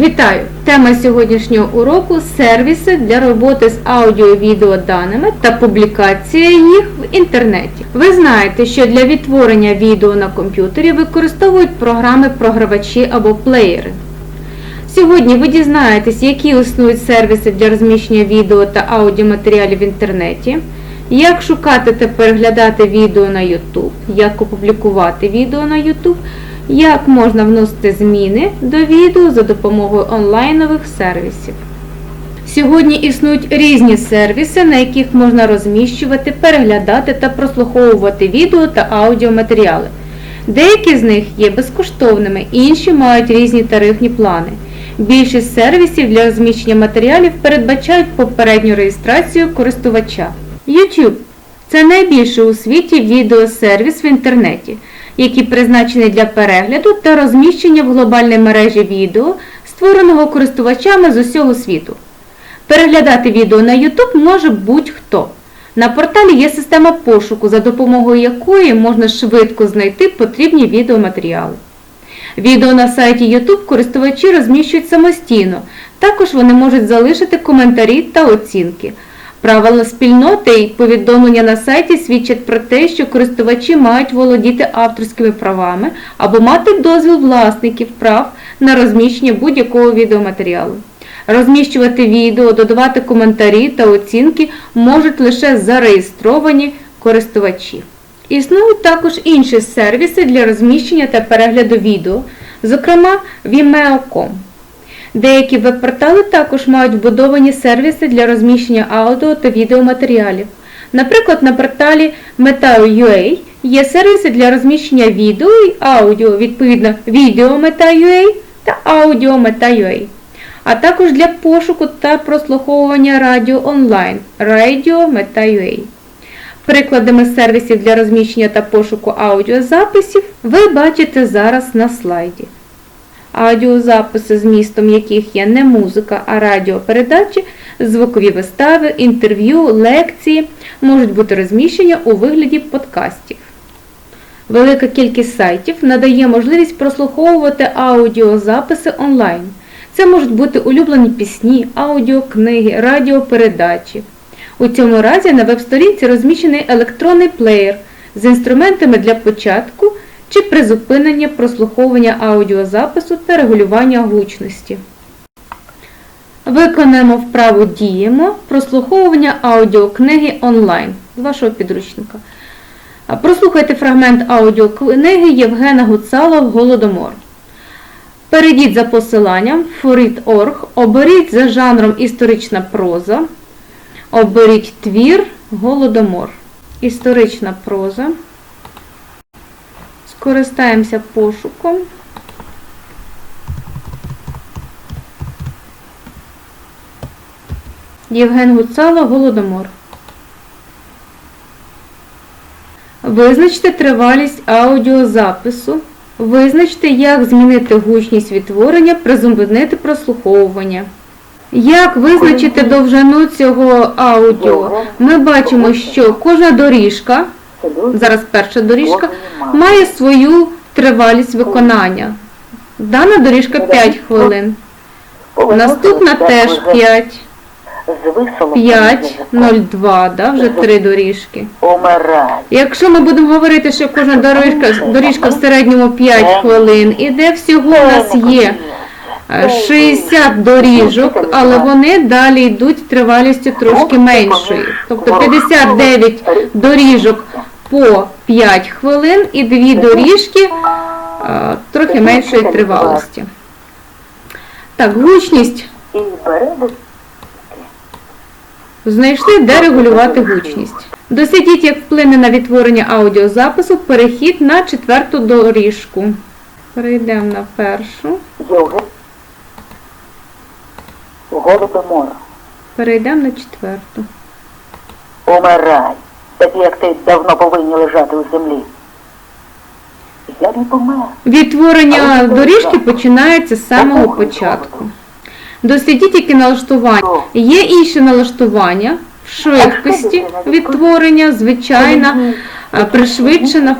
Вітаю! Тема сьогоднішнього уроку сервіси для роботи з аудіо-відеоданими та публікація їх в інтернеті. Ви знаєте, що для відтворення відео на комп'ютері використовують програми програвачі або плеєри. Сьогодні ви дізнаєтесь, які існують сервіси для розміщення відео та аудіоматеріалів в інтернеті, як шукати та переглядати відео на YouTube, як опублікувати відео на YouTube, як можна вносити зміни до відео за допомогою онлайнових сервісів. Сьогодні існують різні сервіси, на яких можна розміщувати, переглядати та прослуховувати відео та аудіоматеріали. Деякі з них є безкоштовними, інші мають різні тарифні плани. Більшість сервісів для розміщення матеріалів передбачають попередню реєстрацію користувача. YouTube це найбільший у світі відеосервіс в інтернеті, який призначений для перегляду та розміщення в глобальній мережі відео, створеного користувачами з усього світу. Переглядати відео на YouTube може будь-хто. На порталі є система пошуку, за допомогою якої можна швидко знайти потрібні відеоматеріали. Відео на сайті YouTube користувачі розміщують самостійно, також вони можуть залишити коментарі та оцінки. Правила спільноти і повідомлення на сайті свідчать про те, що користувачі мають володіти авторськими правами або мати дозвіл власників прав на розміщення будь-якого відеоматеріалу. Розміщувати відео, додавати коментарі та оцінки можуть лише зареєстровані користувачі. Існують також інші сервіси для розміщення та перегляду відео, зокрема Vimeo.com. Деякі веб-портали також мають вбудовані сервіси для розміщення аудіо та відеоматеріалів. Наприклад, на порталі Meta.ua є сервіси для розміщення відео і аудіо, відповідно Video.meta.ua та Audio.meta.ua, а також для пошуку та прослуховування радіо онлайн Radio.meta.ua. Прикладами сервісів для розміщення та пошуку аудіозаписів ви бачите зараз на слайді. Аудіозаписи, змістом яких є не музика, а радіопередачі, звукові вистави, інтерв'ю, лекції можуть бути розміщені у вигляді подкастів. Велика кількість сайтів надає можливість прослуховувати аудіозаписи онлайн. Це можуть бути улюблені пісні, аудіокниги, радіопередачі. У цьому разі на веб-сторінці розміщений електронний плеєр з інструментами для початку чи призупинення прослуховування аудіозапису та регулювання гучності. Виконаємо вправу Діємо прослуховування аудіокниги онлайн з вашого підручника. Прослухайте фрагмент аудіокниги Євгена Гуцала Голодомор. Перейдіть за посиланням Форит.орг, оберіть за жанром історична проза, оберіть твір Голодомор. Історична проза. Скористаємося пошуком. Євген Гуцало Голодомор. Визначте тривалість аудіозапису. Визначте, як змінити гучність відтворення, призупинити прослуховування. Як визначити довжину цього аудіо? Ми бачимо, що кожна доріжка, зараз перша доріжка, має свою тривалість виконання. Дана доріжка 5 хвилин. Наступна теж 5. 5, 0,2, да, вже три доріжки. Якщо ми будемо говорити, що кожна доріжка, доріжка в середньому 5 хвилин іде, всього у нас є е, 60 доріжок, але вони далі йдуть тривалістю трошки меншою. Тобто 59 доріжок по 5 хвилин і дві доріжки е, трохи меншої тривалості. Так, гучність. Знайшли, де регулювати гучність. Дослідіть, як вплине на відтворення аудіозапису перехід на четверту доріжку. Перейдемо на першу, Євген. Голодомор. перейдемо на четверту. Умирай. Такі, як ти, давно повинні лежати у землі. Я не помер. Відтворення доріжки починається з самого початку. Дослідіть, які налаштування. Є інші налаштування в швидкості відтворення, звичайна, пришвидшена,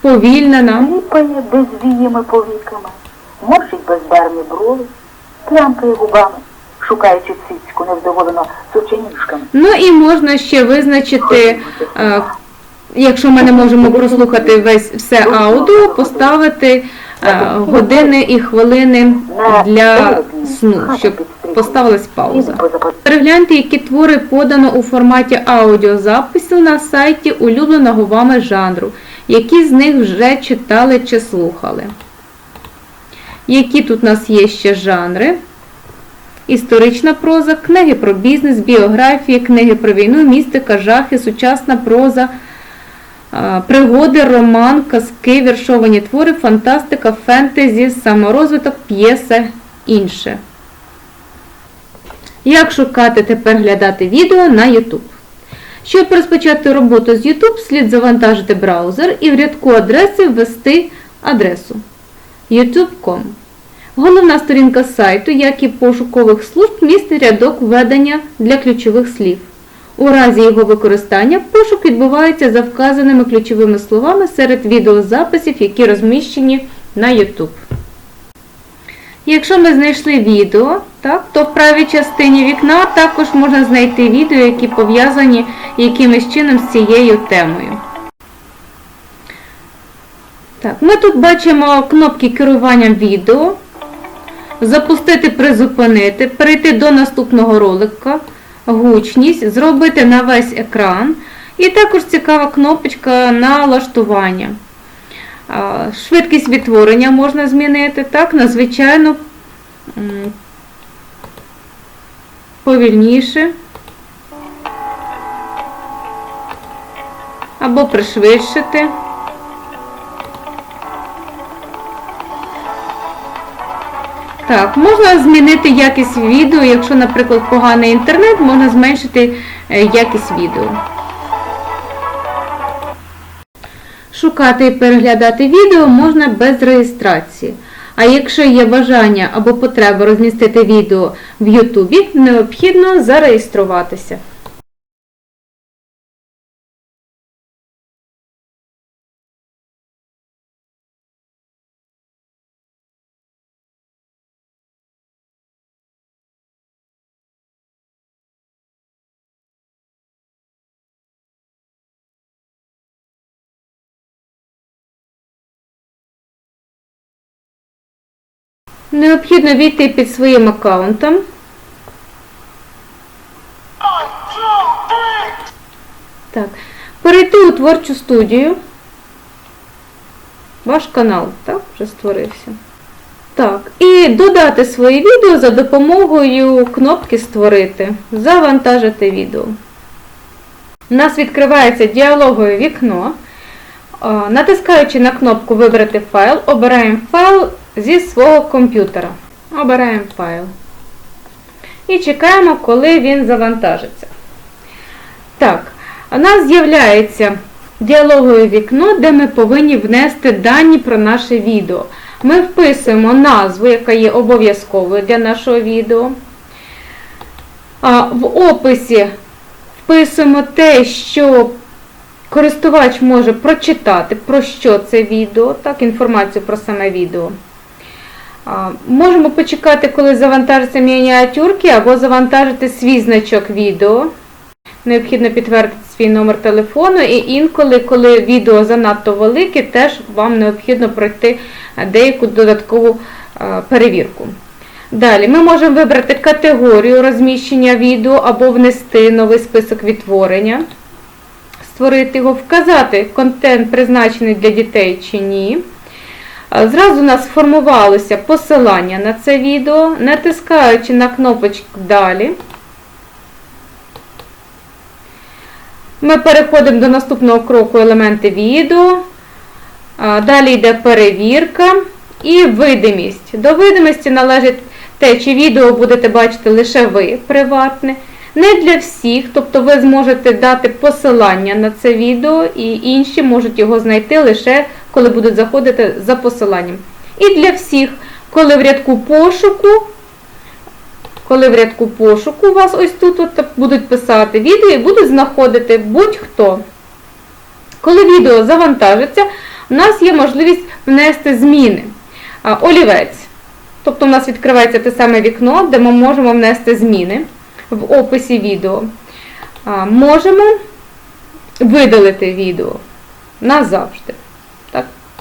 повільнена. Ліпає безвіями повіками. Морщить безбарні брови. плямкає губами, шукаючи цицьку невдоволено сученіжками. Ну і можна ще визначити, е, якщо ми не можемо прослухати весь все аудіо, поставити е, години і хвилини для сну, щоб поставилась пауза. Перегляньте, які твори подано у форматі аудіозапису на сайті улюбленого вами жанру, які з них вже читали чи слухали. Які тут у нас є ще жанри? Історична проза, книги про бізнес, біографії, книги про війну, містика, жахи, сучасна проза, пригоди, роман, казки, віршовані твори, фантастика, фентезі, саморозвиток, п'єса, інше. Як шукати та переглядати відео на YouTube? Щоб розпочати роботу з YouTube, слід завантажити браузер і в рядку адреси ввести адресу youtube.com. Головна сторінка сайту, як і пошукових служб, містить рядок введення для ключових слів. У разі його використання пошук відбувається за вказаними ключовими словами серед відеозаписів, які розміщені на YouTube. Якщо ми знайшли відео, так, то в правій частині вікна також можна знайти відео, які пов'язані якимось чином з цією темою. Так, ми тут бачимо кнопки керування відео, запустити, призупинити, перейти до наступного ролика, гучність, зробити на весь екран. І також цікава кнопочка налаштування. Швидкість відтворення можна змінити, так, на звичайно повільніше. Або пришвидшити. Так, можна змінити якість відео, якщо, наприклад, поганий інтернет, можна зменшити е, якість відео. Шукати і переглядати відео можна без реєстрації. А якщо є бажання або потреба розмістити відео в Ютубі, необхідно зареєструватися. Необхідно війти під своїм аккаунтом. Так. Перейти у творчу студію. Ваш канал, так, вже створився. Так, і додати своє відео за допомогою кнопки Створити. Завантажити відео. У нас відкривається діалогове вікно. Натискаючи на кнопку Вибрати файл, обираємо файл зі свого комп'ютера. Обираємо файл. І чекаємо, коли він завантажиться. Так, у нас з'являється діалогове вікно, де ми повинні внести дані про наше відео. Ми вписуємо назву, яка є обов'язковою для нашого відео. В описі вписуємо те, що користувач може прочитати, про що це відео, так, інформацію про саме відео. Можемо почекати, коли завантажаться мініатюрки, або завантажити свій значок відео. Необхідно підтвердити свій номер телефону, і інколи, коли відео занадто велике, теж вам необхідно пройти деяку додаткову перевірку. Далі ми можемо вибрати категорію розміщення відео або внести новий список відтворення, створити його, вказати контент призначений для дітей чи ні. Зразу у нас сформувалося посилання на це відео, натискаючи на кнопочку Далі. Ми переходимо до наступного кроку елементи відео. Далі йде перевірка і видимість. До видимості належить те, чи відео будете бачити лише ви приватне. Не для всіх, тобто ви зможете дати посилання на це відео, і інші можуть його знайти лише коли будуть заходити за посиланням. І для всіх, коли в рядку пошуку, коли в рядку пошуку у вас ось тут от будуть писати відео і будуть знаходити будь-хто. Коли відео завантажиться, у нас є можливість внести зміни. Олівець. Тобто у нас відкривається те саме вікно, де ми можемо внести зміни в описі відео. Можемо видалити відео назавжди.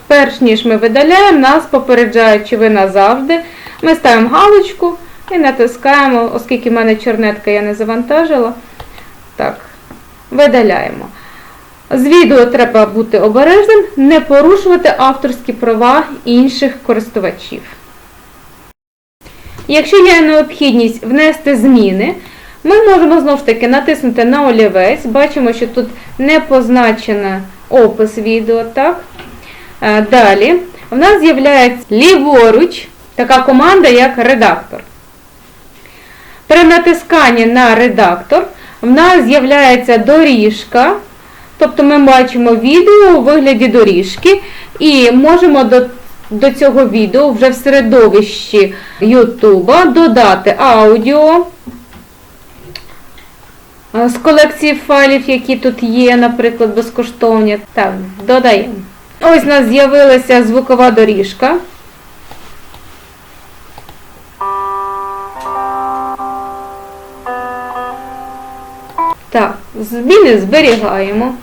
Перш ніж ми видаляємо, нас попереджають, чи ви назавжди. Ми ставимо галочку і натискаємо, оскільки в мене чорнетка я не завантажила. Так, видаляємо. З відео треба бути обережним, не порушувати авторські права інших користувачів. Якщо є необхідність внести зміни, ми можемо знову ж таки натиснути на олівець. Бачимо, що тут не позначено опис відео. так? Е, Далі в нас з'являється ліворуч така команда, як редактор. При натисканні на редактор в нас з'являється доріжка. Тобто ми бачимо відео у вигляді доріжки і можемо до, до цього відео вже в середовищі YouTube додати аудіо е, з колекції файлів, які тут є, наприклад, безкоштовні. Так, додаємо. Ось у нас з'явилася звукова доріжка. Так, зміни зберігаємо.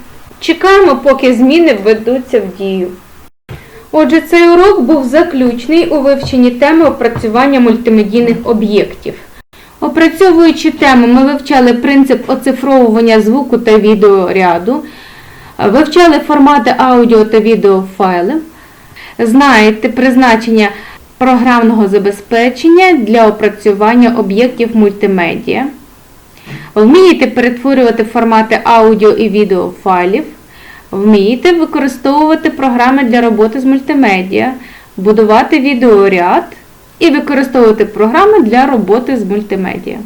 Чекаємо, поки зміни введуться в дію. Отже, цей урок був заключний у вивченні теми опрацювання мультимедійних об'єктів. Опрацьовуючи тему, ми вивчали принцип оцифровування звуку та відеоряду, вивчали формати аудіо та відеофайлів, знаєте призначення програмного забезпечення для опрацювання об'єктів мультимедіа. Вмієте перетворювати формати аудіо і відеофайлів. Вмієте використовувати програми для роботи з мультимедіа, будувати відеоряд і використовувати програми для роботи з мультимедіа.